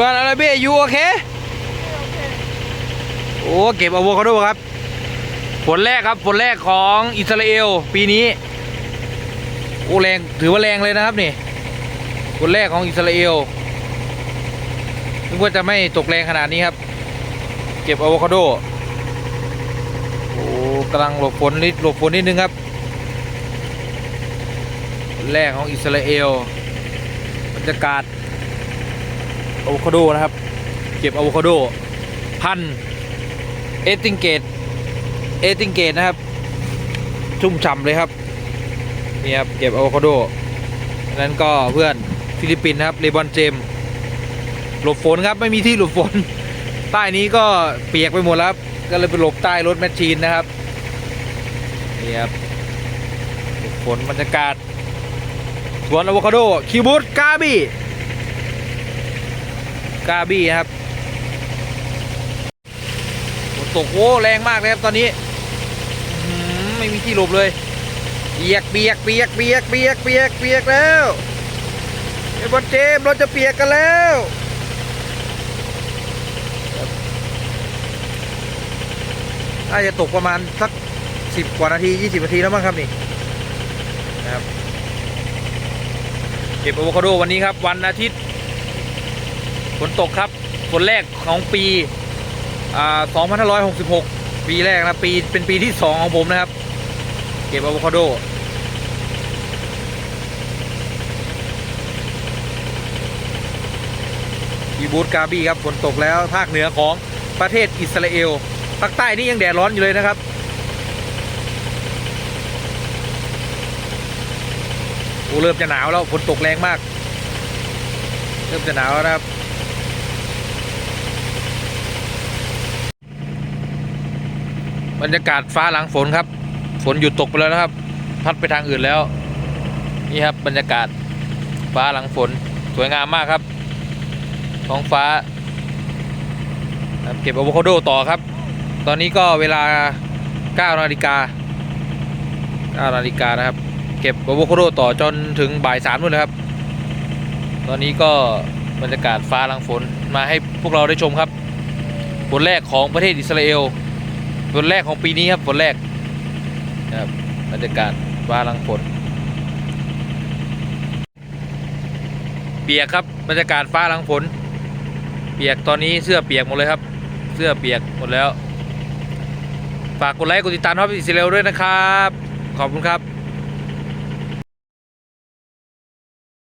วันอาราเบียยูโอเค โอ้เก็บอะโวคาโดครับ ผลแรกครับ ผลแรกของอิสราเอลปีนี้โอ้แรงถือว่าแรงเลยนะครับนี่ผลแรกของอิสราเอลนึกว่าจะไม่ตกแรงขนาดนี้ครับ เก็บอะโวคาโดโอ้กำลังหลบฝนนิดหลบฝนนิดนึงครับผลแรกของอิสราเอลบรรยากาศ อะโวคาโดนะครับ เก็บอะโวคาโดพันเอติงเกตเอติงเกตนะครับ ชุ่มฉ่ำเลยครับนี่ครับเก็บอะโวคาโดนั้นก็เพื่อนฟิลิปปินส์นะครับเลบอนเจมหลบฝนครับไม่มีที่หลบฝน ใต้นี้ก็เปียกไปหมดแล้วครับก็เลยไปหลบใต้รถแมชชีนนะครับนี่ครับฝนบรรยากาศสวนอะโวคาโดคิวบูตกาบี้ กาบี้ครับฝนตกโอ้แรงมากเลยครับตอนนี้ไม่มีที่หลบเลยเปียกเปียกเปียกเปียกเปียกเปียกเปียกแล้วไอ้บอลเจมเราจะเปียกกันแล้วน่าจะตกประมาณสักสิบกว่านาทียี่สิบนาทีแล้วมั้งครับนี่นะครับเก็บอะโวคาโดวันนี้ครับ วันอาทิตย์ ฝนตกครับฝนแรกของปีอ่า2566 ปีแรกนะปีเป็นปีที่ 2 ของผมนะครับ เก็บอะโวคาโดอีบูตกาบี้ครับฝนตกแล้วภาคเหนือของประเทศอิสราเอลภาคใต้นี่ยังแดดร้อนอยู่เลยนะครับโอ้เริ่มจะหนาวแล้วฝนตกแรงมาก เริ่มจะหนาวแล้วนะครับ บรรยากาศฟ้าหลังฝนครับ ฝนหยุดตกไปแล้วนะครับ พัดไปทางอื่นแล้ว นี่ครับบรรยากาศฟ้าหลังฝนสวยงามมากครับ ท้องฟ้าครับเก็บอะโวคาโดต่อครับ ตอนนี้ก็เวลา 9 นาฬิกา 9 นาฬิกานะครับ เก็บอะโวคาโดต่อจนถึงบ่ายสามนู่นเลยครับ ตอนนี้ก็บรรยากาศฟ้าหลังฝนมาให้พวกเราได้ชมครับ ผลแรกของประเทศอิสราเอล ฝนแรกของปีนี้ครับฝนแรกนะครับบรรยากาศฟ้าลังฝนเปียกครับบรรยากาศฟ้าหลังฝน เปียกตอนนี้เสื้อเปียกหมดเลยครับ เสื้อเปียกหมดแล้ว ฝากกดไลค์กดติดตามท็อปอิสราเอลด้วยนะครับ ขอบคุณครับ